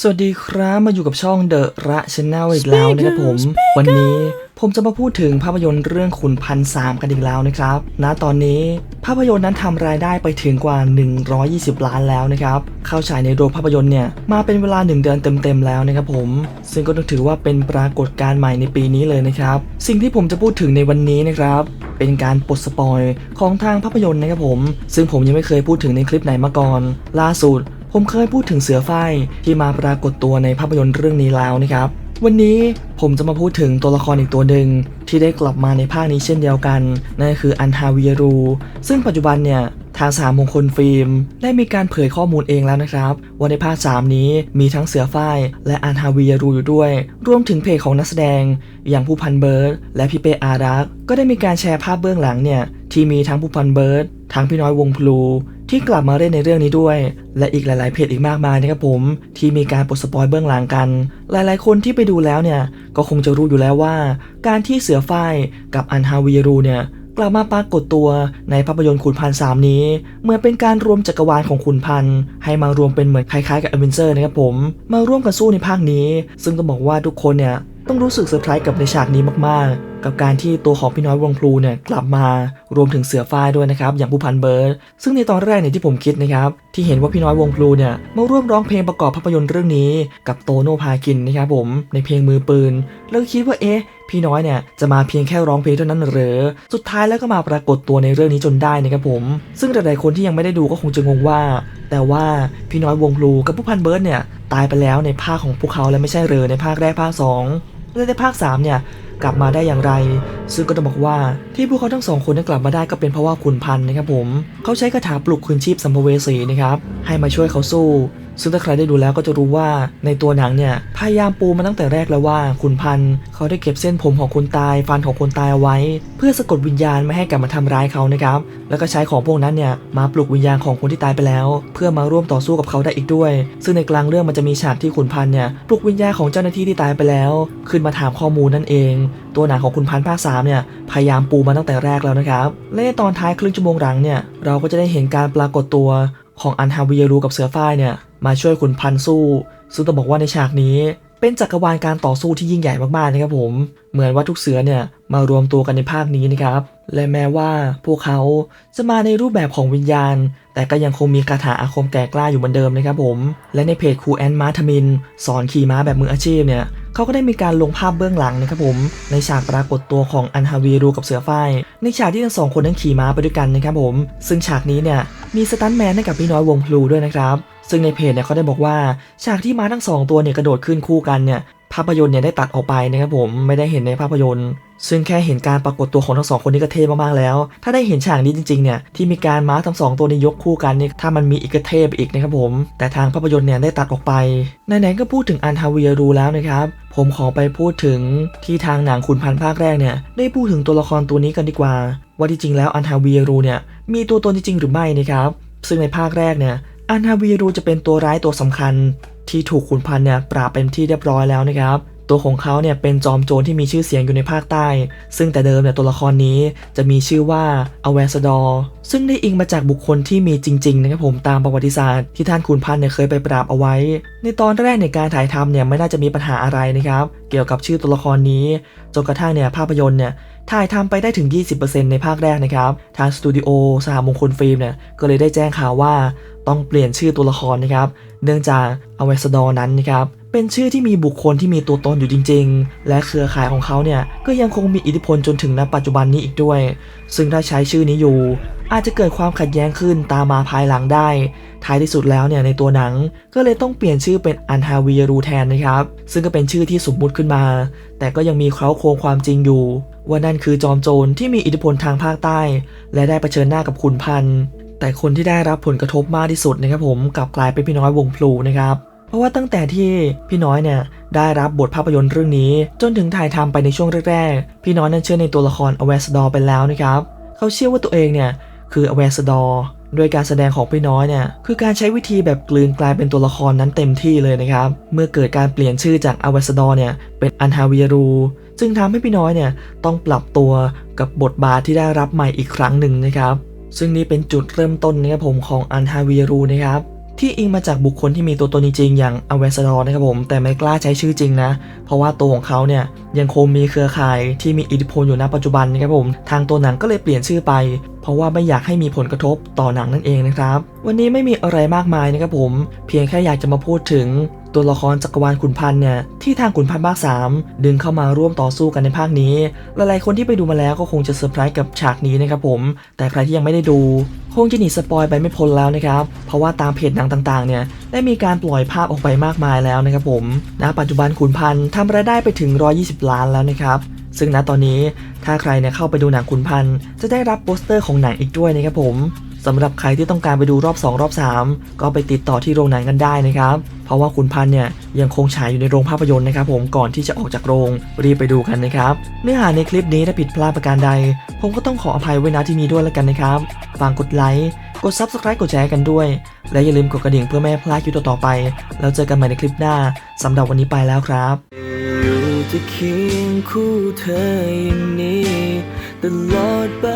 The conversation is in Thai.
สวัสดีครับมาอยู่กับช่องเดอะระชแนลอีกแล้วนะครับผม วันนี้ผมจะมาพูดถึงภาพยนตร์เรื่องขุนพันสามกันอีกแล้วนะครับณตอนนี้ภาพยนตร์นั้นทำรายได้ไปถึงกว่า 120 ล้านแล้วนะครับ เข้าฉายในโรงภาพยนตร์เนี่ยมาเป็นเวลา 1 เดือนเต็มๆแล้วนะครับผม ซึ่งก็ต้องถือว่าเป็นปรากฏการณ์ใหม่ในปีนี้เลยนะครับ สิ่งที่ผมจะพูดถึงในวันนี้นะครับ เป็นการปลดสปอยของทางภาพยนตร์นะครับผม ซึ่งผมยังไม่เคยพูดถึงในคลิปไหนมาก่อน ล่าสุด ผมเคยพูดถึงเสือฝ้ายที่มาปรากฏตัวในภาพยนตร์เรื่องนี้แล้วนะครับ วันนี้ผมจะมาพูดถึงตัวละครอีกตัวหนึ่งที่ได้กลับมาในภาคนี้เช่นเดียวกัน นั่นก็คืออันฮาวิยรู ซึ่งปัจจุบันเนี่ยทางสามมงคลฟิล์ม ได้มีการเผยข้อมูลเองแล้วนะครับ ว่าในภาค 3 นี้มีทั้งเสือฝ้ายและอันฮาวิยรูอยู่ด้วย รวมถึงเพจของนักแสดง อย่างผู้พันเบิร์ดและพี่เป้อารัก ก็ได้มีการแชร์ภาพเบื้องหลังเนี่ย ที่มีทั้งผู้พันเบิร์ดทั้งพี่น้อยวงพลู ที่กลับมาเล่นในเรื่องนี้ด้วย และอีกหลาย ๆ เพจอีกมากมายนะครับผมที่มีการปลดสปอยเบื้องหลังกัน หลาย ๆ คนที่ไปดูแล้วเนี่ยก็คงจะรู้อยู่แล้วว่า การที่เสือฝ้ายกับอันฮาวิยรูเนี่ยกลับมาปรากฏตัวในภาพยนตร์ขุนพันสามนี้ เหมือนเป็นการรวมจักรวาลของขุนพันให้มารวมเป็นเหมือนคล้ายๆกับอเวนเจอร์นะครับผม มาร่วมกันสู้ในภาคนี้ ซึ่งต้องบอกว่าทุกคนเนี่ย ต้องรู้สึกเซอร์ไพรส์กับในฉากนี้มากๆ กับการที่ตัวของพี่น้อยวงพลูเนี่ยกลับมารวมถึงเสือฝ้ายด้วยนะครับอย่างผู้พันเบิร์ดซึ่งในตอนแรกเนี่ยที่ผมคิดนะครับที่เห็นว่าพี่น้อยวงพลูเนี่ยมาร่วมร้องเพลงประกอบภาพยนตร์เรื่องนี้ กับโตโนพาคินนะครับผมในเพลงมือปืน แล้วคิดว่าเอ๊ะ พี่น้อยเนี่ยจะมาเพียงแค่ร้องเพลงเท่านั้นหรือ สุดท้ายแล้วก็มาปรากฏตัวในเรื่องนี้จนได้นะครับผม ซึ่งหลายๆคนที่ยังไม่ได้ดูก็คงจะงงว่า แต่ว่าพี่น้อยวงพลูกับผู้พันเบิร์ดเนี่ยตายไปแล้วในภาคของพวกเขาและไม่ใช่เหรือในภาคแรกภาคสองและในภาค3เนี่ยกลับมาได้อย่างไร ซึ่งก็ต้องบอกว่าที่พวกเขาทั้งสองคนได้กลับมาได้ก็เป็นเพราะว่าขุนพันธ์นะครับผม เขาใช้คาถาปลุกคืนชีพสัมภเวสีนะครับ ให้มาช่วยเขาสู้ซึ่งถ้าใครได้ดูแล้วก็จะรู้ว่าในตัวหนังเนี่ยพยายามปูมาตั้งแต่แรกแล้วว่าขุนพันธ์เขาได้เก็บเส้นผมของคนตายฟันของคนตายเอาไว้ เพื่อสะกดวิญญาณไม่ให้กลับมาทำร้ายเขานะครับ แล้วก็ใช้ของพวกนั้นเนี่ยมาปลุกวิญญาณของคนที่ตายไปแล้ว เพื่อมาร่วมต่อสู้กับเขาได้อีกด้วย ซึ่งในกลางเรื่องมันจะมีฉากที่ขุนพันธ์เนี่ยปลุกวิญญาณของเจ้าหน้าที่ที่ตายไปแล้ว ขึ้นมาถามข้อมูลนั่นเอง ตัวหนังของขุนพันธ์ภาค3เนี่ยพยายามปูมาตั้งแต่แรกแล้วนะครับและในตอนท้ายครึ่งชั่วโมงหลังเนี่ยเราก็จะได้เห็นการปรากฏตัว ของอันฮาวิยารูกับเสือฝ้ายเนี่ยมาช่วยขุนพันธ์สู้ ซึ่งต้องบอกว่าในฉากนี้เป็นจักรวาลการต่อสู้ที่ยิ่งใหญ่มากๆนะครับผม เหมือนว่าทุกเสือเนี่ยมารวมตัวกันในภาคนี้นะครับ และแม้ว่าพวกเขาจะมาในรูปแบบของวิญญาณ แต่ก็ยังคงมีคาถาอาคมแก่กล้าอยู่เหมือนเดิมนะครับผม และในเพจครูแอนมาทมิน สอนขี่ม้าแบบมืออาชีพเนี่ยเขาก็ได้มีการลงภาพเบื้องหลังนะครับผม ในฉากปรากฏตัวของอันฮาวีรูกับเสือฝ้ายในฉากที่ทั้งสองคนนั้นขี่ม้าไปด้วยกันนะครับผม ซึ่งฉากนี้เนี่ยมีสตันแมนให้กับพี่น้อยวงพลูด้วยนะครับซึ่งในเพจเนี่ยเขาได้บอกว่าฉากที่ม้าทั้งสองตัวเนี่ยกระโดดขึ้นคู่กันเนี่ย ภาพยนตร์เนี่ยได้ตัดออกไปนะครับผมไม่ได้เห็นในภาพยนตร์ ซึ่งแค่เห็นการปรากฏตัวของทั้งสองคนนี้ก็เท่มากๆแล้ว ถ้าได้เห็นฉากนี้จริงๆเนี่ยที่มีการม้าทั้งสองตัวนี้ยกคู่กันนี่ถ้ามันมีอีกก็เท่ไปอีกนะครับผมแต่ทางภาพยนตร์เนี่ยได้ตัดออกไปไหนๆก็พูดถึงอันฮาวิยรูแล้วนะครับผมขอไปพูดถึงที่ทางหนังขุนพันภาคแรกเนี่ยได้พูดถึงตัวละครตัวนี้กันดีกว่า ว่าที่จริงแล้วอันฮาวิยรูเนี่ยมีตัวตนจริงๆหรือไม่นะครับซึ่งในภาคแรกเนี่ย อันฮาวีรูจะเป็นตัวร้ายตัวสำคัญที่ถูกขุนพันธ์เนี่ยปราบเป็นที่เรียบร้อยแล้วนะครับ ตัวของเขาเนี่ยเป็นจอมโจรที่มีชื่อเสียงอยู่ในภาคใต้ ซึ่งแต่เดิมเนี่ยตัวละครนี้จะมีชื่อว่าอเวสดอร์ซึ่งได้อิงมาจากบุคคลที่มีจริงๆนะครับผมตามประวัติศาสตร์ที่ท่านขุนพันเนี่ยเคยไปปราบเอาไว้ ในตอนแรกในการถ่ายทำเนี่ยไม่น่าจะมีปัญหาอะไรนะครับ เกี่ยวกับชื่อตัวละครนี้จนกระทั่งเนี่ยภาพยนตร์เนี่ยถ่ายทำไปได้ถึง 20%ในภาคแรกนะครับ ทางสตูดิโอสหมงคลฟิล์มเนี่ยก็เลยได้แจ้งข่าวว่าต้องเปลี่ยนชื่อตัวละครนะครับ เนื่องจากอเวสดอร์นั้นนะครับ เป็นชื่อที่มีบุคคลที่มีตัวตนอยู่จริง ๆ และเครือข่ายของเขาเนี่ยก็ยังคงมีอิทธิพลจนถึงณปัจจุบันนี้อีกด้วย ซึ่งถ้าใช้ชื่อนี้อยู่ อาจจะเกิดความขัดแย้งขึ้นตามมาภายหลังได้ ท้ายที่สุดแล้วเนี่ยในตัวหนังก็เลยต้องเปลี่ยนชื่อเป็นอันฮาวิยารูแทนนะครับ ซึ่งก็เป็นชื่อที่สมมุติขึ้นมา แต่ก็ยังมีเค้าโครงความจริงอยู่ ว่านั่นคือจอมโจรที่มีอิทธิพลทางภาคใต้ และได้เผชิญหน้ากับขุนพันธ์แต่คนที่ได้รับผลกระทบมากที่สุดนะครับผมกลับกลายเป็นพี่น้อยวงพลูนะครับ เพราะว่าตั้งแต่ที่พี่น้อยเนี่ยได้รับบทภาพยนตร์เรื่องนี้ จนถึงถ่ายทำไปในช่วงแรกๆ พี่น้อยนั้นเชื่อในตัวละครอเวสดอไปแล้วนะครับ เขาเชื่อว่าตัวเองเนี่ยคืออเวสดอร์โดยการแสดงของพี่น้อยเนี่ยคือการใช้วิธีแบบกลืนกลายเป็นตัวละครนั้นเต็มที่เลยนะครับ เมื่อเกิดการเปลี่ยนชื่อจากอเวสดอเนี่ยเป็นอันฮาเวิยรูจึงทำให้พี่น้อยเนี่ยต้องปรับตัวกับบทบาทที่ได้รับใหม่อีกครั้งหนึ่งนะครับ ซึ่งนี่เป็นจุดเริ่มต้นนะครับผมของอันฮาเวิยรูนะครับ ที่อิงมาจากบุคคลที่มีตัวตนจริงๆอย่างอเวสดอร์นะครับผมแต่ไม่กล้าใช้ชื่อจริงนะ เพราะว่าตัวของเขาเนี่ยยังคงมีเครือข่ายที่มีอิทธิพลอยู่ณปัจจุบันนะครับผมทางตัวหนังก็เลยเปลี่ยนชื่อไป เพราะว่าไม่อยากให้มีผลกระทบต่อหนังนั่นเองนะครับ วันนี้ไม่มีอะไรมากมายนะครับผม เพียงแค่อยากจะมาพูดถึง ตัวละครจักรวาลขุนพันธ์เนี่ยที่ทางขุนพันธ์ภาคสามดึงเข้ามาร่วมต่อสู้กันในภาคนี้ หลายๆคนที่ไปดูมาแล้วก็คงจะเซอร์ไพรส์กับฉากนี้นะครับผม แต่ใครที่ยังไม่ได้ดู คงจะหนีสปอยไปไม่พ้นแล้วนะครับ เพราะว่าตามเพจหนังต่างๆ เนี่ยได้มีการปล่อยภาพออกไปมากมายแล้วนะครับผม ณ ปัจจุบันขุนพันธ์ทำรายได้ไปถึง 120 ล้านแล้วนะครับซึ่งณตอนนี้ถ้าใครเนี่ยเข้าไปดูหนังขุนพันธ์จะได้รับโปสเตอร์ของหนังอีกด้วยนะครับผม สำหรับใครที่ต้องการไปดูรอบ 2 รอบ 3 ก็ไปติดต่อที่โรงหนังกันได้นะครับ เพราะว่าขุนพันเนี่ยยังคงฉายอยู่ในโรงภาพยนตร์นะครับผมก่อนที่จะออกจากโรงรีบไปดูกันนะครับ เนื้อหาในคลิปนี้ถ้าผิดพลาดประการใด ผมก็ต้องขออภัยไว้ณที่นี้ด้วยแล้วกันนะครับฝากกดไลค์กด Subscribe กดแชร์กันด้วย และอย่าลืมกดกระดิ่งเพื่อไม่ให้พลาดคลิปต่อๆไป แล้วเจอกันใหม่ในคลิปหน้าสำหรับวันนี้ไปแล้วครับอยู่จะเคียงคู่เธออย่างนี้ตลอดไป